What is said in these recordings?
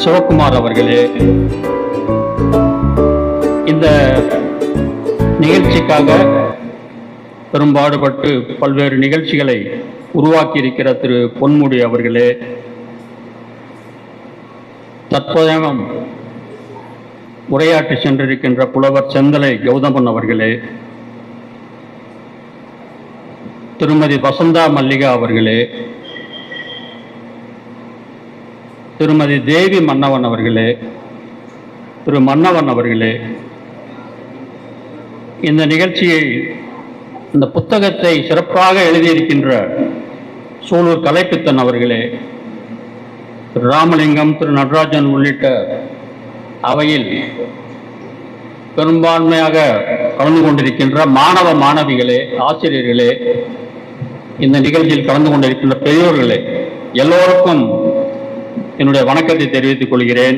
சிவகுமார் அவர்களே இந்த நிகழ்ச்சிக்காக பெரும்பாடுபட்டு பல்வேறு நிகழ்ச்சிகளை உருவாக்கி இருக்கிற திரு பொன்முடி அவர்களே தற்போதம் உரையாற்றி சென்றிருக்கின்ற புலவர் செந்தலை கௌதமன் அவர்களே திருமதி வசந்தா மல்லிகா அவர்களே திருமதி தேவி மன்னவன் அவர்களே திரு மன்னவன் அவர்களே இந்த நிகழ்ச்சியை இந்த புத்தகத்தை சிறப்பாக எழுதியிருக்கின்ற சூலூர் கலைப்பித்தன் அவர்களே திரு ராமலிங்கம் திரு நடராஜன் உள்ளிட்ட அவையில் பெரும்பான்மையாக கலந்து கொண்டிருக்கின்ற மாணவ மாணவிகளே ஆசிரியர்களே இந்த நிகழ்ச்சியில் கலந்து கொண்டிருக்கின்ற பெரியோர்களே எல்லோருக்கும் என்னுடைய வணக்கத்தை தெரிவித்துக் கொள்கிறேன்.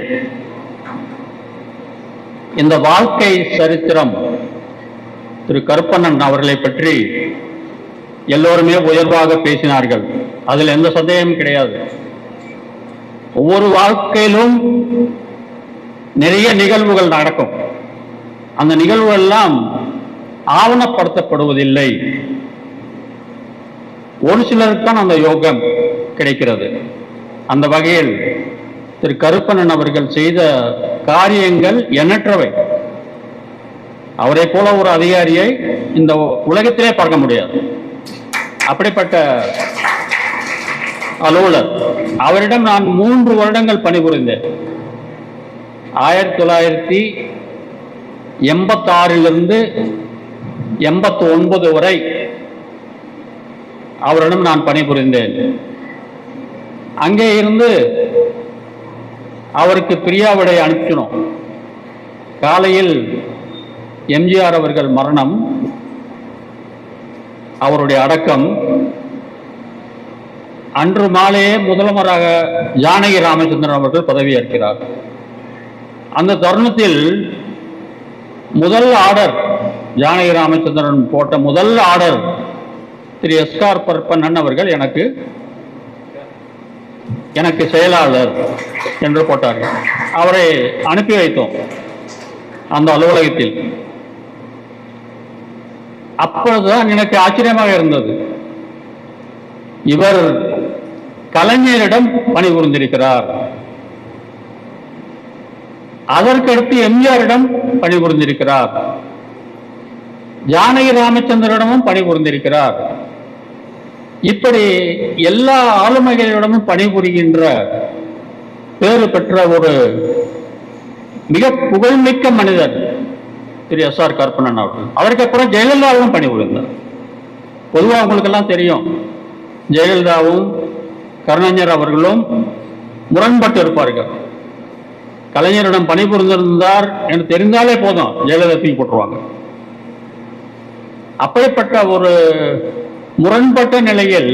இந்த வாழ்க்கை சரித்திரம் திரு கருப்பண்ணன் அவர்களை பற்றி எல்லோருமே உயர்வாக பேசினார்கள். அதில் எந்த சந்தேகமும் கிடையாது. ஒவ்வொரு வாழ்க்கையிலும் நிறைய நிகழ்வுகள் நடக்கும். அந்த நிகழ்வுகள் எல்லாம் ஆவணப்படுத்தப்படுவதில்லை. ஒரு சிலருக்கு தான் அந்த யோகம் கிடைக்கிறது. அந்த வகையில் திரு கருப்பண்ணன் அவர்கள் செய்த காரியங்கள் எண்ணற்றவை. அவரை போல ஒரு அதிகாரியை இந்த உலகத்திலே பார்க்க முடியாது. அப்படிப்பட்ட அலுவலர். அவரிடம் நான் மூன்று வருடங்கள் பணிபுரிந்தேன். ஆயிரத்தி தொள்ளாயிரத்தி எண்பத்தாறிலிருந்து எண்பத்தி ஒன்பது வரை அவரிடம் நான் பணிபுரிந்தேன். அங்கே இருந்து அவருக்கு பிரியாவிடை அனுப்பினோம் காலையில் எம்ஜிஆர் அவர்கள் மரணம் அவருடைய அடக்கம். அன்று மாலையே முதல்வராக ஜானகி ராமச்சந்திரன் அவர்கள் பதவியேற்கிறார். அந்த தருணத்தில் முதல் ஆர்டர் ஜானகி ராமச்சந்திரன் போட்ட முதல் ஆர்டர் திரு எஸ்கார் பரப்பன் அவர்கள் எனக்கு எனக்கு செயலாளர் என்று போட்டார்கள். அவரை அனுப்பி வைத்தோம். அந்த அலுவலகத்தில். அப்பொழுதுதான் எனக்கு ஆச்சரியமாக இருந்தது. இவர் கலைஞரிடம் பணிபுரிந்திருக்கிறார். அதற்கடுத்து எம்ஜிஆரிடம் பணிபுரிந்திருக்கிறார். ஜானகி ராமச்சந்திரனிடமும் பணிபுரிந்திருக்கிறார். இப்படி எல்லா ஆளுமைகளிடமும் பணிபுரிகின்ற பேறு பெற்ற ஒரு மிக புகழ்மிக்க மனிதர் திரு எஸ் ஆர் கருப்பணன் அவர்கள். அவருக்கு அப்புறம் ஜெயலலிதாவும் பணிபுரிந்தார் பொதுவாக உங்களுக்கெல்லாம் தெரியும் ஜெயலலிதாவும் கருணாஞர் அவர்களும் முரண்பட்டு இருப்பார்கள். கலைஞரிடம் பணிபுரிந்திருந்தார் என்று தெரிந்தாலே போதும் ஜெயலலிதா தூக்கி போட்டுருவாங்க. அப்படிப்பட்ட ஒரு முரண்பட்ட நிலையில்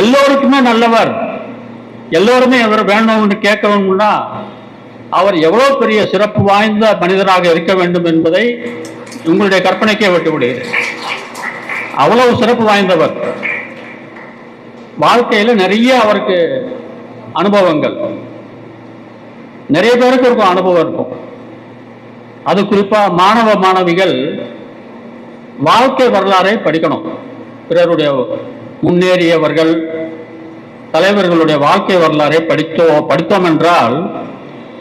எல்லோருக்குமே நல்லவர். எல்லோருமே இவர் வேணும்னு கேட்கணும்னா அவர் எவ்வளவு பெரிய சிறப்பு வாய்ந்த மனிதராக இருக்க வேண்டும் என்பதை உங்களுடைய கற்பனைக்கே விட்டு விடுகிறேன் அவ்வளவு சிறப்பு வாய்ந்தவர். வாழ்க்கையில நிறைய அவருக்கு அனுபவங்கள். நிறைய பேருக்கு இருக்கும் அனுபவம் இருக்கும். அது குறிப்பா மாணவ மாணவிகள் வாழ்க்கை வரலாறை படிக்கணும். பிறருடைய முன்னேறியவர்கள் தலைவர்களுடைய வாழ்க்கை வரலாறை படித்தோ படித்தோம் என்றால்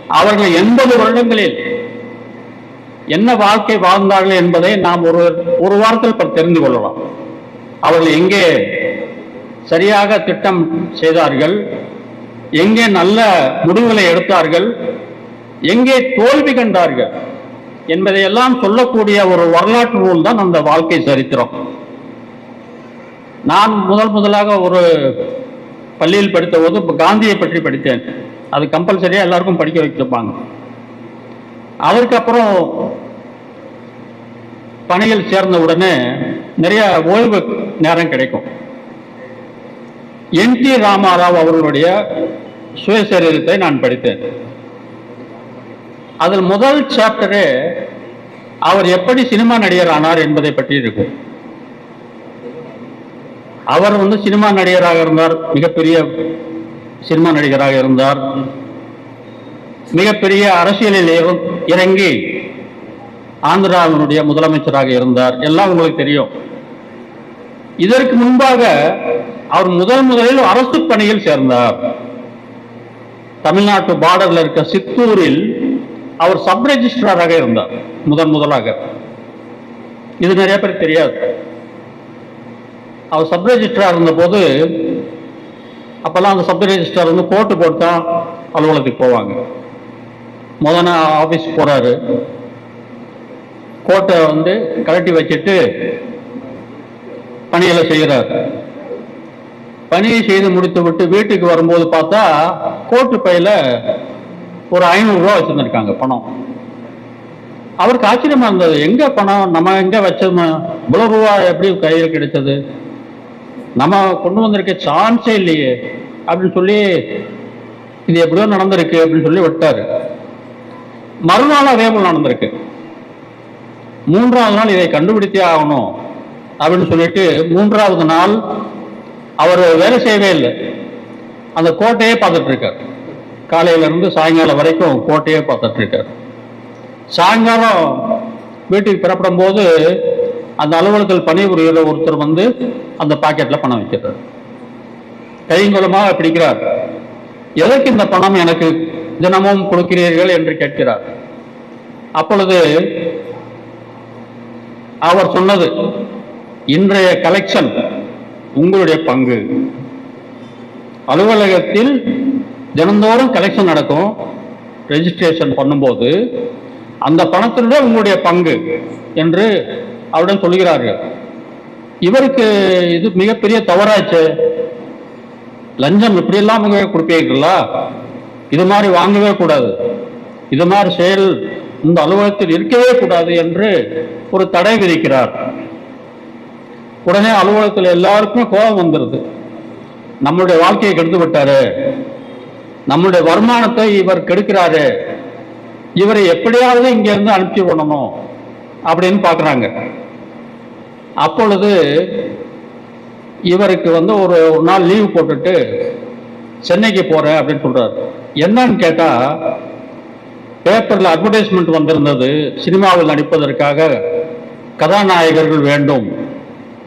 அவர்கள் எண்பது வருடங்களில் என்ன வாழ்க்கை வாழ்ந்தார்கள் என்பதை நாம் ஒரு ஒரு வாரத்தில் தெரிந்து கொள்ளலாம். அவர்கள் எங்கே சரியாக திட்டம் செய்தார்கள் எங்கே நல்ல முடிவுகளை எடுத்தார்கள் எங்கே தோல்வி கண்டார்கள் என்பதையெல்லாம் சொல்லக்கூடிய ஒரு வரலாற்று நூல் தான் அந்த வாழ்க்கை சரித்திரம். நான் முதல் முதலாக ஒரு பள்ளியில் படித்த போது காந்தியை பற்றி படித்தேன். அது கம்பல்சரியா எல்லாருக்கும் படிக்க வைத்திருப்பாங்க. அதற்கப்புறம் பணியில் சேர்ந்த உடனே நிறைய ஓய்வு நேரம் கிடைக்கும். என் டி ராமாராவ் அவர்களுடைய சுயசரிதத்தை நான் படித்தேன். அதில் முதல் சாப்டரே அவர் எப்படி சினிமா நடிகர் ஆனார் என்பதை பற்றி இருக்கும். அவர் வந்து சினிமா நடிகராக இருந்தார் மிகப்பெரிய சினிமா நடிகராக இருந்தார். மிகப்பெரிய அரசியலில் இறங்கி ஆந்திராவினுடைய முதலமைச்சராக இருந்தார். எல்லாம் உங்களுக்கு தெரியும். இதற்கு முன்பாக அவர் முதல் முதலில் அரசு பணியில் சேர்ந்தார். தமிழ்நாட்டு பார்டர்ல இருக்க சித்தூரில் அவர் சப் ரெஜிஸ்ட்ராராக இருந்தார் முதன் முதலாக. இது நிறைய பேர் தெரியாது. அவர் சப் ரெஜிஸ்ட்ரார் இருந்தபோது அப்பெல்லாம் அந்த சப் ரெஜிஸ்ட்ரார் வந்து கோட்டு போட்டு தான் அலுவலகத்துக்கு போவாங்க. முத நாள் ஆஃபீஸ் போறாரு. கோட்டை வந்து கழட்டி வச்சுட்டு பணிகளை செய்கிறார் பணியை செய்து முடித்து விட்டு வீட்டுக்கு வரும்போது பார்த்தா கோட்டு பையில ஒரு ஐநூறு ரூபா பணம். அவருக்கு ஆச்சரியமா இருந்தது. எங்க பணம்? நம்ம எங்க வச்சோம்? இவ்வளவு ரூபா எப்படி கையில் கிடைச்சது? நம்ம கொண்டு வந்திருக்க சான்ஸே இல்லையே. அப்படின்னு சொல்லி இது எப்படியோ நடந்திருக்கு அப்படின்னு சொல்லி விட்டாரு. மறுநாள் அதே போல் நடந்திருக்கு. மூன்றாவது நாள் இதை கண்டுபிடித்தே ஆகணும் அப்படின்னு சொல்லிட்டு மூன்றாவது நாள் அவர் வேலை செய்யவே இல்லை. அந்த கோட்டையே பார்த்துட்டு இருக்கார். காலையில இருந்து சாயங்காலம் வரைக்கும் கோட்டையே பார்த்துட்டு இருக்கார். சாயங்காலம் வீட்டுக்கு புறப்படும் போது அந்த அலுவலகத்தில் பணிபுரிகிற ஒருத்தர் வந்து அந்த பாக்கெட்ல பணம் வைக்கிறார். கைங்குலமாக பிடிக்கிறார். எதற்கு இந்த பணம் எனக்கு தினமும் கொடுக்கிறீர்கள்? என்று கேட்கிறார். அப்பொழுது அவர் சொன்னது இன்றைய கலெக்ஷன் உங்களுடைய பங்கு. அலுவலகத்தில் தினந்தோறும் கலெக்ஷன் நடக்கும். ரெஜிஸ்ட்ரேஷன் பண்ணும்போது அந்த பணத்தினுடைய உங்களுடைய பங்கு என்று அவரிடம் சொல்கிறார்கள் இவருக்கு இது மிகப்பெரிய தவறாச்சு லஞ்சம் இப்படியெல்லாம் கொடுப்பீர்களா? இது மாதிரி வாங்கவே கூடாது. இது மாதிரி செயல் இந்த அலுவலகத்தில் இருக்கவே கூடாது என்று ஒரு தடை விதிக்கிறார். உடனே அலுவலகத்தில் எல்லாருக்குமே கோபம் வந்துடுது நம்மளுடைய வாழ்க்கையை கெடுத்து விட்டாரு. நம்மளுடைய வருமானத்தை இவர் கெடுக்கிறாரு. இவரை எப்படியாவது இங்க இருந்து அனுப்பிச்சு விடணும் அப்படின்னு பார்க்குறாங்க. அப்பொழுது இவருக்கு வந்து ஒரு ஒரு நாள் லீவ் போட்டுட்டு சென்னைக்கு போகிறேன் அப்படின்னு சொல்கிறார் என்னன்னு கேட்டால் பேப்பரில் அட்வர்டைஸ்மெண்ட் வந்திருந்தது சினிமாவில் நடிப்பதற்காக கதாநாயகர்கள் வேண்டும்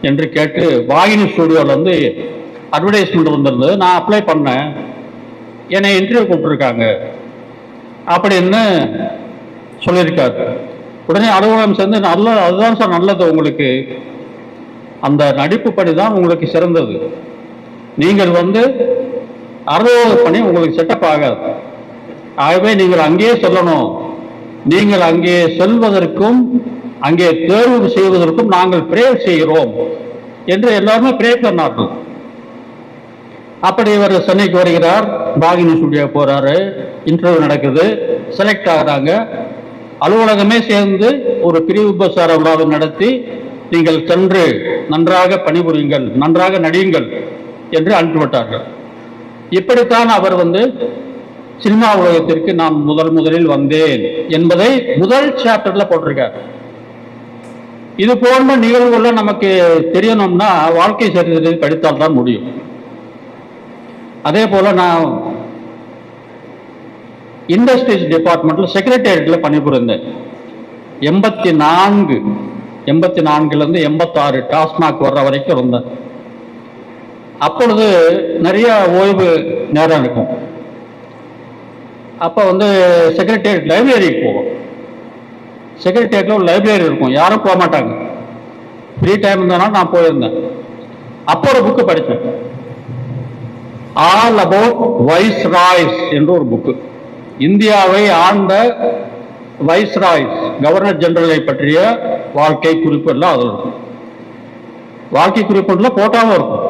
என்று கேட்டு வாகினி ஸ்டுடியோல வந்து அட்வர்டைஸ்மெண்ட் வந்திருந்தது. நான் அப்ளை பண்ணேன். என்னை இன்டர்வியூ கூப்பிட்டுருக்காங்க அப்படின்னு சொல்லியிருக்காரு. உடனே அலுவலகம் சேர்ந்து நல்ல அதுதான் சார் நல்லது உங்களுக்கு. அந்த நடிப்பு பணி தான் உங்களுக்கு சிறந்தது. நீங்கள் வந்து அறுபது பணி உங்களுக்கு செட்டப் ஆகாது. ஆகவே நீங்கள் அங்கேயே சொல்லணும். நீங்கள் அங்கே செல்வதற்கும் அங்கே தேர்வு செய்வதற்கும் நாங்கள் பிரேயர் செய்கிறோம் என்று எல்லாருமே ப்ரே பண்ணார்கள். அப்படி இவர் சென்னைக்கு வருகிறார். பாகினி ஸ்டுடியோ போறாரு. இன்டர்வியூ நடக்குது. செலக்ட் ஆகிறாங்க. அலுவலகமே சேர்ந்து ஒரு பிரிவு உபசார விழாவை நடத்தி நீங்கள் சென்று நன்றாக பணிபுரியுங்கள் நன்றாக நடியுங்கள் என்று அனுப்பிவிட்டார்கள். இப்படித்தான் அவர் வந்து சினிமா உலகத்திற்கு நான் முதல் முதலில் வந்தேன் என்பதை முதல் சாப்டர்ல போட்டிருக்கார். இது போன்ற நிகழ்வுகள் நமக்கு தெரியணும்னா வாழ்க்கை சரித்திரத்தை படித்தால் தான் முடியும். அதே போல நான் இண்டஸ்ட்ரீஸ் டிபார்ட்மெண்ட்டில் செக்ரட்டேரியட்டில் பணிபுரிந்தேன். எண்பத்தி நான்கு எண்பத்தி நான்குலேருந்து எண்பத்தாறு டாஸ்மாக் வர்ற வரைக்கும் இருந்தேன். அப்பொழுது நிறைய ஓய்வு நேரம் இருக்கும். அப்போ வந்து செக்ரட்டேரியட் லைப்ரரிக்கு போவோம். செக்ரட்டேரியட்டில் ஒரு லைப்ரரி இருக்கும். யாரும் போக மாட்டாங்க. ஃப்ரீ டைம் இருந்தனால நான் போயிருந்தேன். அப்போ ஒரு புக்கு படித்தேன். ஆல் அபவுட் வைஸ் ராய்ஸ் என்று ஒரு புக்கு இந்தியாவை ஆண்ட வைஸ் ராய்ஸ் கவர்னர் ஜெனரலை பற்றிய வாழ்க்கை குறிப்பு எல்லாம் அதில் இருக்கும். வாழ்க்கை குறிப்புல போட்டாவும் இருக்கும்.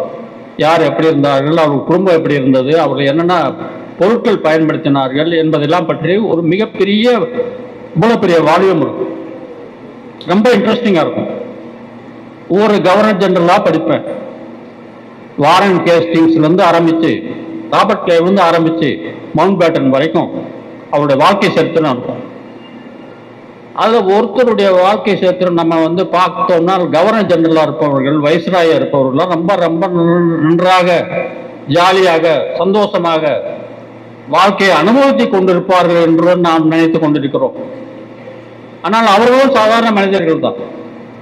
யார் எப்படி இருந்தார்கள் அவர் குடும்பம் எப்படி இருந்தது அவர்கள் என்னென்ன பொருட்கள் பயன்படுத்தினார்கள் என்பதெல்லாம் பற்றி ஒரு மிகப்பெரிய மூலப்பெரிய பெரிய வால்யூம் இருக்கும். ரொம்ப இன்ட்ரெஸ்டிங்காக இருக்கும். ஒவ்வொரு கவர்னர் ஜெனரலாக படிப்பேன். வாரன் கேஸ்டிங்ஸ்லேருந்து ஆரம்பித்து ராபர்ட் கிளேவ் ஆரம்பித்து மவுண்ட் பேட்டன் வரைக்கும் அவருடைய வாழ்க்கை சரித்திரம் இருக்கும் அதில் ஒருத்தருடைய வாழ்க்கை சரித்திரம் நம்ம வந்து பார்த்தோம்னா கவர்னர் ஜெனரலாக இருப்பவர்கள் வைஸ்ராயாக இருப்பவர்கள்லாம் ரொம்ப ரொம்ப நன்றாக ஜாலியாக சந்தோஷமாக வாழ்க்கையை அனுபவித்துக் கொண்டிருப்பார்கள் என்று நாம் நினைத்துக் கொண்டிருக்கிறோம். ஆனால் அவர்களும் சாதாரண மனிதர்கள் தான்.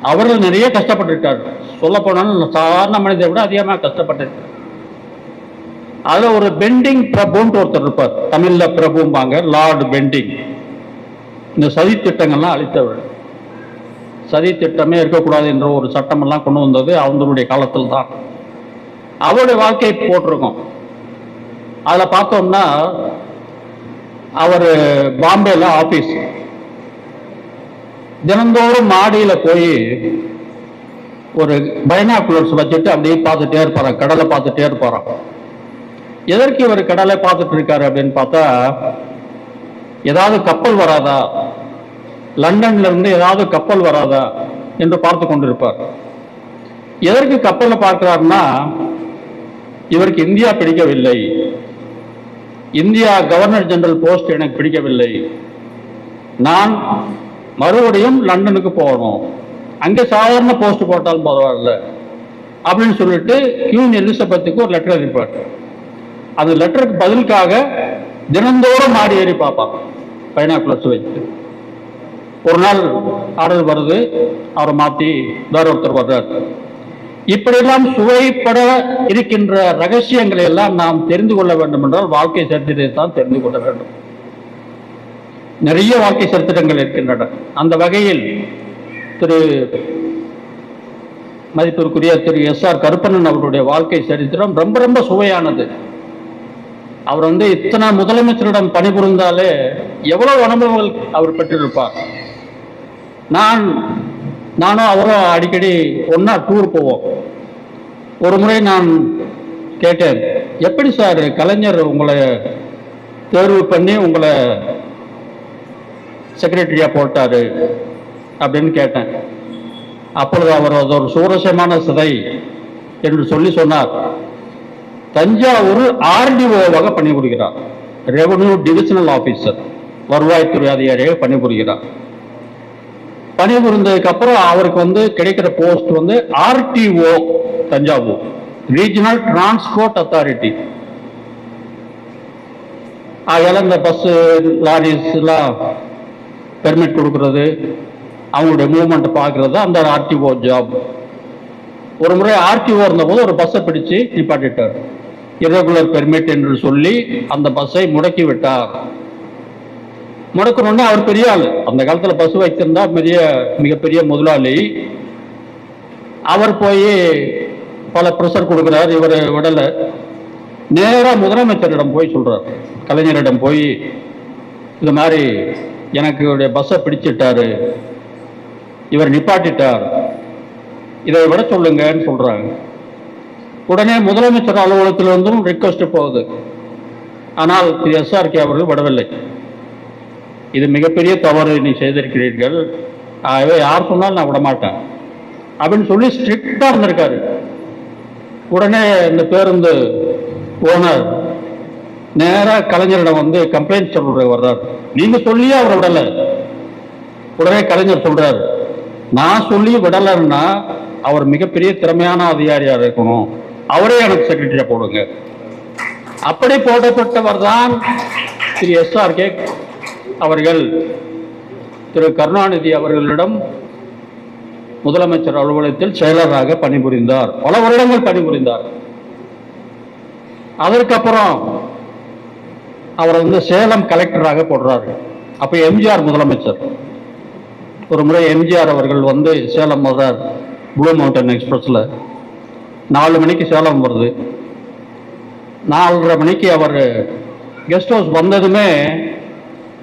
அவர்கள் நிறைய கஷ்டப்பட்டிருக்கார்கள். சொல்ல போனால் சாதாரண மனிதரை விட அதிகமாக கஷ்டப்பட்டிருக்கார் அதுல ஒரு பெண்டிங் பிரபுன்ட்டு ஒருத்தர் இருப்பார். தமிழ்ல பிரபும்பாங்க லார்டு பெண்டிங் இந்த சதி திட்டங்கள்லாம் அழித்தவர் சதி திட்டமே இருக்கக்கூடாது என்ற ஒரு சட்டமெல்லாம் கொண்டு வந்தது அவங்களுடைய காலத்தில் தான் அவருடைய வாழ்க்கையை போட்டிருக்கோம். அதில் பார்த்தோம்னா அவர் பாம்பேல ஆபீஸ். தினந்தோறும் மாடியில் போய் ஒரு பைனாகுலர்ஸ் வச்சுட்டு அப்படியே பார்த்துட்டே இருப்பாரான் கடலை பார்த்துட்டே இருப்பாரான் எதற்கு இவர் கடலை பார்த்துட்டு இருக்காரு அப்படின்னு பார்த்தா ஏதாவது கப்பல் வராதா? லண்டன்ல இருந்து ஏதாவது கப்பல் வராதா? என்று பார்த்து கொண்டிருப்பார். எதற்கு கப்பலை பார்க்கிறாருன்னா இவருக்கு இந்தியா பிடிக்கவில்லை. இந்தியா கவர்னர் ஜெனரல் போஸ்ட் எனக்கு பிடிக்கவில்லை. நான் மறுபடியும் லண்டனுக்கு போகணும். அங்கே சாதாரண போஸ்ட் போட்டாலும் பரவாயில்ல. அப்படின்னு சொல்லிட்டு கியூன் எலிசபெத்துக்கு ஒரு லெட்டர் எழுதிப்பார் அந்த லெட்டருக்கு பதிலுக்காக தினந்தோறும் மாடி ஏறி பார்ப்பான் பைனாக்குலர்ஸ் வச்சு ஒரு நாள் ஆர்டர் வருது. அவரை மாற்றி வேற ஒருத்தர் வர்றார். இப்படியெல்லாம் சுவைப்பட இருக்கின்ற ரகசியங்களை எல்லாம் நாம் தெரிந்து கொள்ள வேண்டும் என்றால் வாழ்க்கை சரித்திரத்தை தான் தெரிந்து கொள்ள வேண்டும். நிறைய வாழ்க்கை சரித்திரங்கள் இருக்கின்றன. அந்த வகையில் திரு மதிப்பிற்குரிய திரு எஸ் ஆர் கருப்பண்ணன் அவருடைய வாழ்க்கை சரித்திரம் ரொம்ப ரொம்ப சுவையானது. அவர் வந்து இத்தனை முதலமைச்சரிடம் பணிபுரிந்தாலே எவ்வளவு அனுபவங்கள் அவர் பெற்றிருப்பார்? நான் நானும் அவரும் அடிக்கடி ஒன்றா டூர் போவோம். ஒரு முறை நான் கேட்டேன் எப்படி சார் கலைஞர் உங்களை தேர்வு பண்ணி உங்களை செக்ரட்டரியா போட்டாரு? அப்படின்னு கேட்டேன். அப்பொழுது அவர் அது ஒரு சுவாரஸ்யமான சிதை என்று சொல்லி சொன்னார். தஞ்சாவூர் ஆர்டிஓவாக பணிபுரிகிறார். ரெவன்யூ டிவிஷனல் ஆபீசர் வருவாய்த்துறை அதிகாரியாக பணிபுரிகிறார். பணிபுரிந்ததுக்கு அப்புறம் அவருக்கு வந்து கிடைக்கிற போஸ்ட் வந்து RTO Thanjavur regional transport authority அதெல்லாம் இந்த பஸ் லாரிஸ் எல்லாம் பெர்மிட் கொடுக்கறது அவங்களுடைய மூவ்மெண்ட் பார்க்கறது அந்த ஆர்டிஓ ஜாப் ஒரு முறை ஆர்டிஓ இருந்தபோது ஒரு பஸ்ஸை பிடிச்சு நிப்பாட்டிட்டார். இரகுலர் பெர்மிட் என்று சொல்லி அந்த பஸ்ஸை முடக்கி விட்டார் முடக்கணும்னா அவர் பெரிய ஆள். அந்த காலத்தில் பஸ் வைத்திருந்தா பெரிய மிகப்பெரிய முதலாளி. அவர் போய் பல ப்ரெஷர் கொடுக்குறார் இவர் விடலை நேராக முதலமைச்சரிடம் போய் சொல்கிறார் கலைஞரிடம் போய் இது மாதிரி எனக்கு இவருடைய பஸ்ஸை பிடிச்சிட்டாரு. இவர் நிப்பாட்டிட்டார். இதை விட சொல்லுங்கன்னு சொல்கிறாங்க உடனே முதலமைச்சர் அலுவலகத்திலிருந்தும் ரிக்வஸ்ட் போகுது. ஆனால் திரு எஸ்ஆர்கே அவர்கள் விடவில்லை. இது மிகப்பெரிய தவறு நீ செய்திருக்கிறீர்கள். ஆகவே யார் சொன்னாலும் நான் விடமாட்டேன். அப்படின்னு சொல்லி ஸ்ட்ரிக்டாக இருந்திருக்காரு. உடனே இந்த பேருந்து ஓனர் நேராக கலைஞரிடம் வந்து கம்ப்ளைண்ட் சொல்ற வர்றார். நீங்க சொல்லியே அவரை விடலை. உடனே கலைஞர் சொல்றாரு. நான் சொல்லி விடலைன்னா அவர் மிகப்பெரிய திறமையான அதிகாரியாக இருக்கணும். அவரே எனக்கு செக்ரட்டரியா போடுங்க அப்படி போடப்பட்டவர் தான் திரு எஸ் ஆர் கே அவர்கள் திரு கருணாநிதி அவர்களிடம் முதலமைச்சர் அலுவலகத்தில் செயலராக பணிபுரிந்தார். பல வருடங்கள் பணிபுரிந்தார். அதற்கப்புறம் அவர் வந்து சேலம் கலெக்டராக போடுறாரு. அப்ப எம்ஜிஆர் முதலமைச்சர். ஒரு முறை எம்ஜிஆர் அவர்கள் வந்து சேலம் வர்றார் ப்ளூ மவுண்டன் எக்ஸ்பிரஸ்ல. நாலு மணிக்கு சேலம் வருது. நாலரை மணிக்கு அவர் கெஸ்ட் ஹவுஸ் வந்ததுமே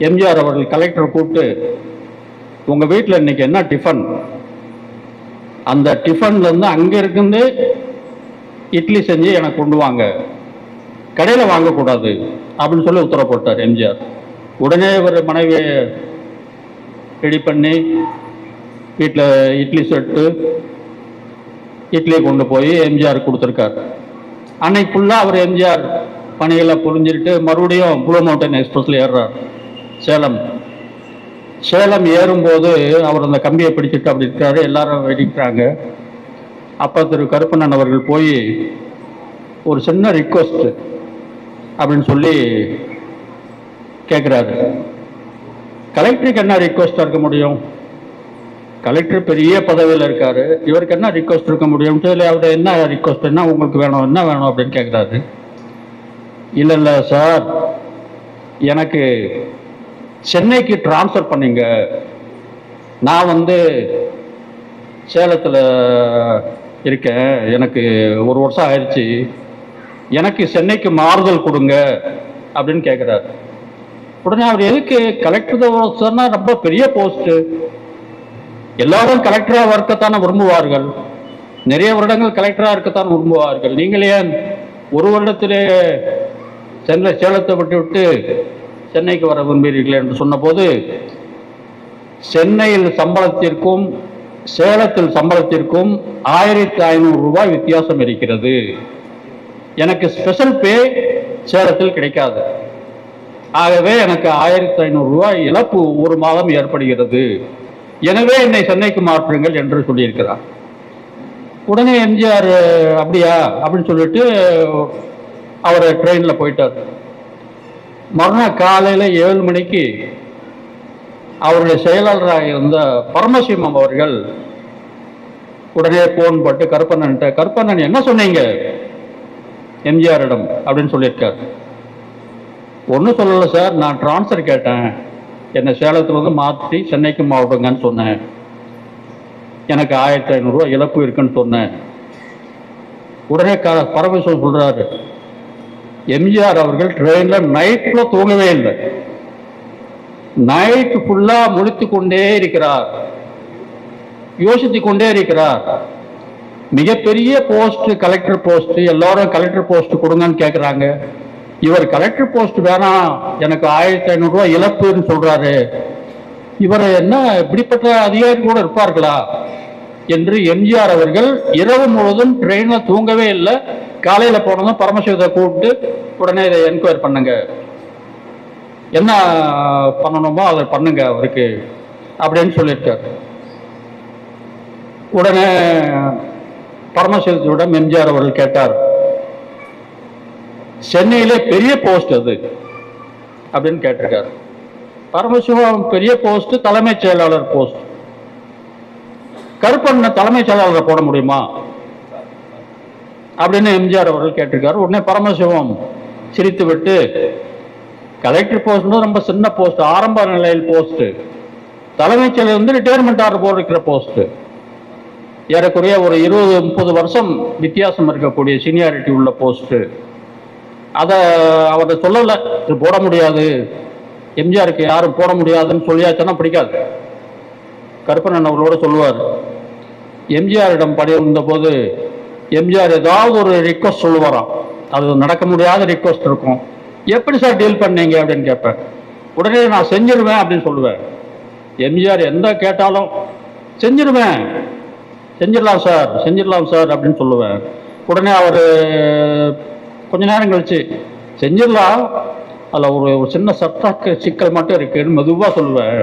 எம்ஜிஆர் அவர்கள் கலெக்டர் கூப்பிட்டு உங்கள் வீட்டில் இன்னைக்கு என்ன டிஃபன் அந்த டிஃபன்லேருந்து அங்கே அங்க இருந்து இட்லி செஞ்சு எனக்கு கொண்டு வாங்க. கடையில் வாங்கக்கூடாது அப்படின்னு சொல்லி உத்தரவு போட்டார் எம்ஜிஆர். உடனே இவர் மனைவியை ரெடி பண்ணி வீட்டில் இட்லி செட்டு இட்லியை கொண்டு போய் எம்ஜிஆர் கொடுத்துருக்காரு. அன்னைக்கு ஃபுல்லாக அவர் எம்ஜிஆர் பணிகளை புரிஞ்சுக்கிட்டு மறுபடியும் ப்ளூ மவுண்டன் எக்ஸ்பிரஸில் ஏறுறார். சேலம். சேலம் ஏறும்போது அவர் அந்த கம்பியை பிடிச்சிட்டு அப்படி இருக்காரு. எல்லாரும் வெடிக்கிறாங்க. அப்போ திரு கருப்பண்ணன் அவர்கள் போய் ஒரு சின்ன ரிக்வஸ்ட் அப்படின்னு சொல்லி கேட்குறாரு கலெக்டருக்கு என்ன ரிக்வஸ்டாக இருக்க முடியும்? கலெக்டர் பெரிய பதவியில் இருக்காரு. இவருக்கு என்ன ரிக்வஸ்ட் இருக்க முடியும்? இல்லை அவர் என்ன ரிக்வஸ்ட் என்ன உங்களுக்கு வேணும்? என்ன வேணும் அப்படின்னு கேட்குறாரு இல்லை இல்லை சார் எனக்கு சென்னைக்கு ட்ரான்ஸ்ஃபர் பண்ணிங்க. நான் வந்து சேலத்தில் இருக்கேன். எனக்கு ஒரு வருஷம் ஆயிடுச்சு. எனக்கு சென்னைக்கு மாறுதல் கொடுங்க அப்படின்னு கேட்குறாரு உடனே அவர் எதுக்கு? கலெக்டர் சொன்னா ரொம்ப பெரிய போஸ்ட்டு எல்லாரும் கலெக்டராக இருக்கத்தானே விரும்புவார்கள். நிறைய வருடங்கள் கலெக்டராக இருக்கத்தான் விரும்புவார்கள். நீங்கள் ஏன் ஒரு வருடத்திலே சென்னை சேலத்தை விட்டு விட்டு சென்னைக்கு வர விரும்புகிறீர்கள் என்று சொன்னபோது சென்னையில் சம்பளத்திற்கும் சேலத்தில் சம்பளத்திற்கும் ஆயிரத்தி ஐநூறு ரூபாய் வித்தியாசம் இருக்கிறது. எனக்கு ஸ்பெஷல் பே சேலத்தில் கிடைக்காது. ஆகவே எனக்கு ஆயிரத்தி ஐநூறு ரூபாய் இழப்பு ஒரு மாதம் ஏற்படுகிறது. எனவே என்னை சென்னைக்கு மாற்றுங்கள் என்று சொல்லியிருக்கிறார். உடனே எம்ஜிஆர் அப்படியா? அப்படின்னு சொல்லிட்டு அவர் ட்ரெயினில் போயிட்டார். மறுநாள் காலையில் ஏழு மணிக்கு அவருடைய செயலாளராக இருந்த பரமசிவம் அவர்கள் உடனே போன் போட்டு கருப்பண்ணன்ட்ட கருப்பண்ணன் என்ன சொன்னீங்க? எம்ஜிஆரிடம் அப்படின்னு சொல்லியிருக்கார். ஒன்றும் சொல்லலை சார் நான் ட்ரான்ஸ்ஃபர் கேட்டேன். என்னை சேலத்துலேருந்து மாற்றி சென்னைக்கு மாவட்டங்கன்னு சொன்னேன். எனக்கு ஆயிரத்தி ஐநூறுரூவா இழப்பு இருக்குன்னு சொன்னேன். உடனே க பரமேஸ்வரன் சொல்கிறாரு எம்ஜிஆர் அவர்கள் ட்ரெயினில் நைட்டில் தூங்கவே இல்லை. நைட்டு ஃபுல்லாக முழித்து கொண்டே இருக்கிறார். யோசித்து கொண்டே இருக்கிறார். மிகப்பெரிய போஸ்ட் கலெக்டர் போஸ்ட் எல்லாரும் கலெக்டர் போஸ்ட் கொடுங்கன்னு கேட்குறாங்க இவர் கலெக்டர் போஸ்ட் வேணாம் எனக்கு ஆயிரத்தி ஐநூறுரூவா இழப்புன்னு சொல்றாரு. இவர் என்ன இப்படிப்பட்ட அதிகாரி கூட இருப்பார்களா? என்று எம்ஜிஆர் அவர்கள் இரவு முழுவதும் ட்ரெயினில் தூங்கவே இல்லை. காலையில் போனதும் பரமசிவத்தை கூப்பிட்டு உடனே இதை என்கொயர் பண்ணுங்க. என்ன பண்ணணுமோ அதை பண்ணுங்க அவருக்கு அப்படின்னு சொல்லியிருக்கார். உடனே பரமசிவத்திடம் எம்ஜிஆர் அவர்கள் கேட்டார். சென்னையிலே பெரிய போஸ்ட் அது அப்படின்னு கேட்டிருக்காரு. பரமசிவம் பெரிய போஸ்ட் தலைமைச் செயலாளர் போஸ்ட் கருப்பண்ண தலைமைச் செயலாளரை போட முடியுமா? அப்படின்னு எம்ஜிஆர் அவர்கள் கேட்டிருக்காரு. உடனே பரமசிவம் சிரித்து விட்டு கலெக்டர் போஸ்ட் ரொம்ப சின்ன போஸ்ட் ஆரம்ப நிலையில் போஸ்ட் தலைமைச் செயலர் வந்து ரிட்டையர்மெண்ட் ஆர்டர் போட்டிருக்கிற போஸ்ட் ஏறக்குறைய ஒரு இருபது முப்பது வருஷம் வித்தியாசம் இருக்கக்கூடிய சீனியாரிட்டி உள்ள போஸ்ட் அதை அவரை சொல்லலை. இது போட முடியாது. எம்ஜிஆருக்கு யாரும் போட முடியாதுன்னு சொல்லியாச்சுன்னா பிடிக்காது. கருப்பண்ணன் அவர்களோட சொல்லுவார். எம்ஜிஆரிடம் படி போது எம்ஜிஆர் ஏதாவது ஒரு ரிக்வஸ்ட் சொல்லுவாராம் அது நடக்க முடியாத ரிக்வஸ்ட் இருக்கும். எப்படி சார் டீல் பண்ணீங்க? அப்படின்னு கேட்பேன். உடனே நான் செஞ்சிருவேன் அப்படின்னு சொல்லுவேன். எம்ஜிஆர் எந்த கேட்டாலும் செஞ்சிருவேன். செஞ்சிடலாம் சார் செஞ்சிடலாம் சார் அப்படின்னு சொல்லுவேன். உடனே அவர் கொஞ்ச நேரம் கழிச்சு செஞ்சிடலாம் அதில் ஒரு ஒரு சின்ன சட்ட சிக்கல் மட்டும் இருக்குன்னு மெதுவாக சொல்லுவேன்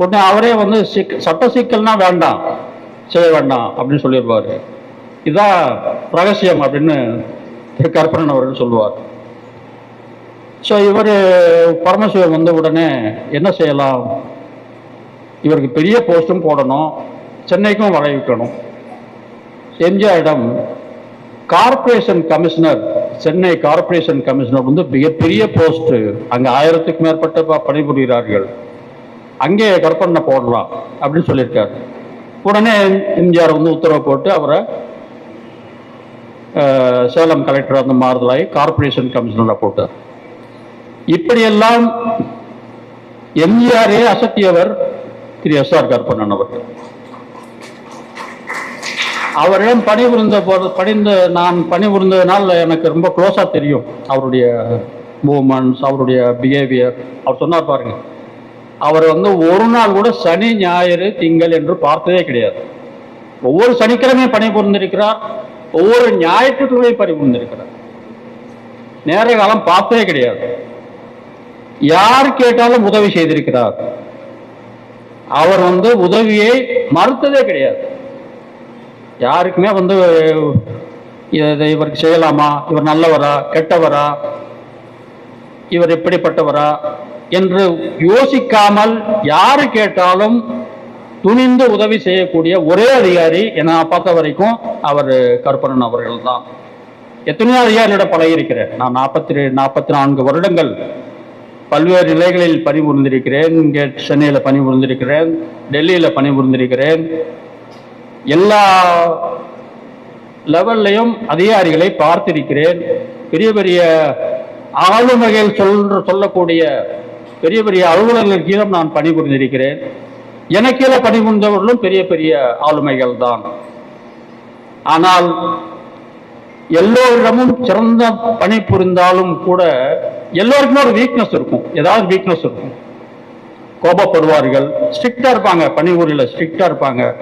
உடனே அவரே வந்து சிக் சட்ட சிக்கல்னா வேண்டாம் செய்ய வேண்டாம் அப்படின்னு சொல்லியிருப்பார் இதான் ரகசியம் அப்படின்னு திரு கற்பனன் அவர்கள் சொல்லுவார். ஸோ இவர் பரமசிவம் வந்த உடனே என்ன செய்யலாம்? இவருக்கு பெரிய போஸ்ட்டும் போடணும் சென்னைக்கும் வர வைக்கணும். எம்ஜிஆரிடம் corporation commissioner Chennai corporation commissioner வந்து மிகப்பெரிய போஸ்ட் அங்கே ஆயிரத்துக்கு மேற்பட்ட ப- பணிபுரிகிறார்கள். அங்கே கற்பனை போடலாம் அப்படின்னு சொல்லியிருக்காரு. உடனே எம்ஜிஆர் வந்து உத்தரவு போட்டு அவரை சேலம் கலெக்டர் அந்த மாறுதலாகி கார்ப்பரேஷன் கமிஷனராக போட்டார். இப்படியெல்லாம் எம்ஜிஆரே அசத்தியவர் திரு எஸ் ஆர் கற்பனன் அவர்கள். அவரிடம் பணிபுரிந்த போது பணிந்த நான் பணிபுரிந்ததுனால எனக்கு ரொம்ப க்ளோஸாக தெரியும். அவருடைய மூமெண்ட்ஸ் அவருடைய பிஹேவியர் அவர் சொன்னார் பாருங்க அவர் வந்து ஒரு நாள் கூட சனி ஞாயிறு திங்கள் என்று பார்த்ததே கிடையாது. ஒவ்வொரு சனிக்கிழமையும் பணிபுரிந்திருக்கிறார் ஒவ்வொரு ஞாயிற்றுக்கிழமையும் பணிபுரிந்திருக்கிறார் நேர காலம் பார்த்ததே கிடையாது. யார் கேட்டாலும் உதவி செய்திருக்கிறார். அவர் வந்து உதவியை மறுத்ததே கிடையாது. யாருக்குமே வந்து இதை இவருக்கு செய்யலாமா? இவர் நல்லவரா? கெட்டவரா? இவர் எப்படிப்பட்டவரா? என்று யோசிக்காமல் யாரு கேட்டாலும் துணிந்து உதவி செய்யக்கூடிய ஒரே அதிகாரி என பார்த்த வரைக்கும் அவர் கருப்பணன் அவர்கள் தான் எத்தனையோ அதிகாரியோட பழகியிருக்கிறேன். நான் நாற்பத்தி நாற்பத்தி நான்கு வருடங்கள் பல்வேறு நிலைகளில் பணிபுரிந்திருக்கிறேன். இங்கே சென்னையில் பணிபுரிந்திருக்கிறேன். டெல்லியில் பணிபுரிந்திருக்கிறேன். எல்லா லெவல்லையும் அதிகாரிகளை பார்த்திருக்கிறேன். பெரிய பெரிய ஆளுமைகள் சொல்ற சொல்லக்கூடிய பெரிய பெரிய அலுவலர்கள் கீழும் நான் பணிபுரிந்திருக்கிறேன். எனக்கீழே பணிபுரிந்தவர்களும் பெரிய பெரிய ஆளுமைகள் தான். ஆனால் எல்லோரிடமும் சிறந்த பணி புரிந்தாலும் கூட எல்லோருக்குமே ஒரு வீக்னஸ் இருக்கும். ஏதாவது வீக்னஸ் இருக்கும். கோபப்படுவார்கள். ஸ்ட்ரிக்டா இருப்பாங்க. பணி ஊரில் ஸ்ட்ரிக்டா இருப்பாங்க.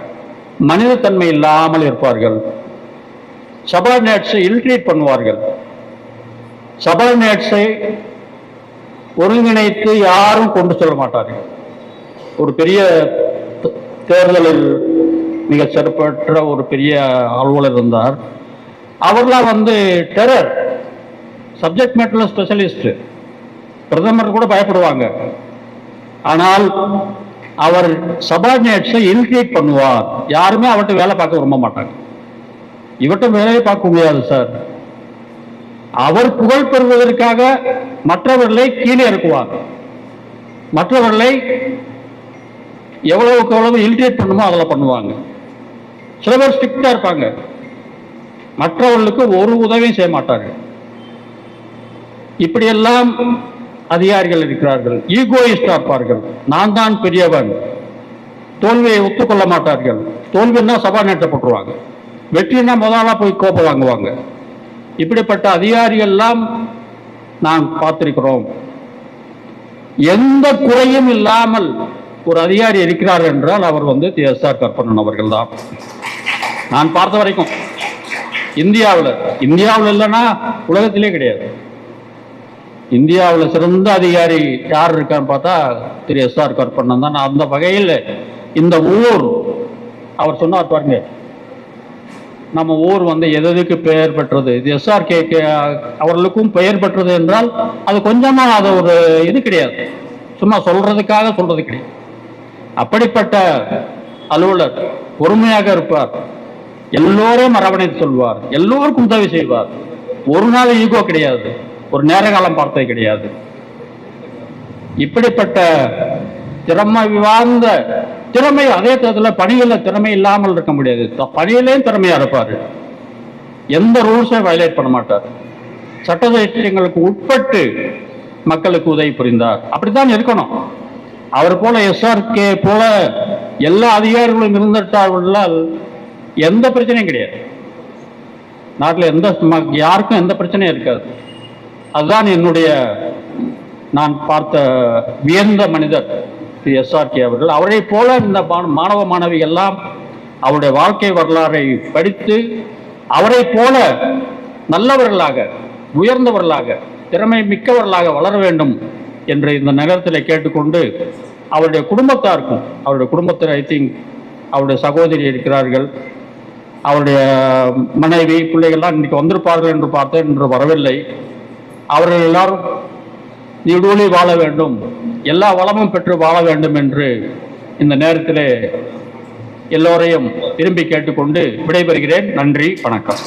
மனிதத்தன்மை இல்லாமல் இருப்பார்கள். சபார்டினேட்ஸை இல்ட்ரீட் பண்ணுவார்கள். சபார்டினேட்ஸை ஒருங்கிணைத்து யாரும் கொண்டு செல்ல மாட்டார்கள். ஒரு பெரிய தேர்தலில் மிக சிறப்பற்ற ஒரு பெரிய அலுவலர் இருந்தார். அவர்லாம் வந்து டெரர் சப்ஜெக்ட் மேட்டரில் ஸ்பெஷலிஸ்ட் பிரதமர் கூட பயப்படுவாங்க. ஆனால் அவர் சபார்டினேட்ஸை இன்க்ரீட் பண்ணுவார். யாருமே அவர்கிட்ட வேலை பார்க்க விரும்ப மாட்டாங்க. இவர்கிட்ட வேலையை பார்க்க முடியாது சார் அவர் புகழ் பெறுவதற்காக மற்றவர்களை கீழே இறக்குவார். மற்றவர்களை எவ்வளவுக்கு எவ்வளவு இல்ட்ரேட் பண்ணுமோ அதில் பண்ணுவாங்க. சில பேர் ஸ்ட்ரிக்டாக இருப்பாங்க. மற்றவர்களுக்கு ஒரு உதவியும் செய்ய மாட்டார்கள். இப்படியெல்லாம் அதிகாரிகள் இருக்கிறார்கள் ஈகோயிஸ்டா இருப்பார்கள் நான் தான் பெரியவன் தோல்வியை ஒத்துக்கொள்ள மாட்டார்கள். தோல்வின்னா சபா போட்டுருவாங்க. வெற்றினா முதலா போய் கோப்பம் வாங்குவாங்க. இப்படிப்பட்ட அதிகாரிகள் எல்லாம் நாம் பார்த்திருக்கிறோம். எந்த குறையும் இல்லாமல் ஒரு அதிகாரி இருக்கிறார் என்றால் அவர் வந்து எஸ் ஆர் கற்பனன் அவர்கள் தான். நான் பார்த்த வரைக்கும். இந்தியாவில் இந்தியாவில் இல்லைன்னா உலகத்திலே கிடையாது. இந்தியாவில் சிறந்த அதிகாரி யார் இருக்கான்னு பார்த்தா திரு எஸ் ஆர் கருப்பண்ணன் தான். அந்த வகையில் இந்த ஊர் அவர் சொன்னார் பாருங்க நம்ம ஊர் வந்து எதற்கு பெயர் பெற்றது? இது எஸ்ஆர் கே அவர்களுக்கும் பெயர் பெற்றது என்றால் அது கொஞ்சமாக அது ஒரு இது கிடையாது. சும்மா சொல்றதுக்காக சொல்றது கிடையாது. அப்படிப்பட்ட அலுவலர் பொறுமையாக இருப்பார். எல்லோரையும் அரவணைத்து சொல்வார். எல்லோருக்கும் உதவி செய்வார். ஒரு நாள் ஈகோ கிடையாது. ஒரு நேர காலம் பார்த்தது கிடையாது. இப்படிப்பட்ட திறமை வாய்ந்த திறமை அதே தேர்தலில் பணிகளில் திறமை இல்லாமல் இருக்க முடியாது. த- பணியிலேயும் திறமையா இருப்பார். எந்த ரூல்ஸையும் வயலேட் பண்ண மாட்டார். சட்டத்திட்டங்களுக்கு உட்பட்டு மக்களுக்கு உதவி புரிந்தார். அப்படித்தான் இருக்கணும். அவர் போல எஸ்ஆர்கே போல எல்லா அதிகாரிகளும் இருந்துட்டால் எந்த பிரச்சனையும் கிடையாது. நாட்டில் எந்த யாருக்கும் எந்த பிரச்சனையும் இருக்காது. அதுதான் என்னுடைய நான் பார்த்த வியந்த மனிதர் திரு எஸ்ஆர்கே அவர்கள். அவரை போல இந்த மாணவ மாணவி எல்லாம் அவருடைய வாழ்க்கை வரலாறை படித்து அவரை போல நல்லவர்களாக உயர்ந்தவர்களாக திறமை மிக்கவர்களாக வளர வேண்டும் என்று இந்த நகரத்தில் கேட்டுக்கொண்டு அவருடைய குடும்பத்தாருக்கும் அவருடைய குடும்பத்தில் ஐ திங்க் அவருடைய சகோதரி இருக்கிறார்கள். அவருடைய மனைவி பிள்ளைகள்லாம் இன்றைக்கு வந்திருப்பார்கள் என்று பார்த்தேன் என்று வரவில்லை. அவர்கள் எல்லாரும் நீடூழி வாழ வேண்டும். எல்லா வளமும் பெற்று வாழ வேண்டும் என்று இந்த நேரத்திலே எல்லோரையும் திரும்பி கேட்டுக்கொண்டு விடைபெறுகிறேன். நன்றி வணக்கம்.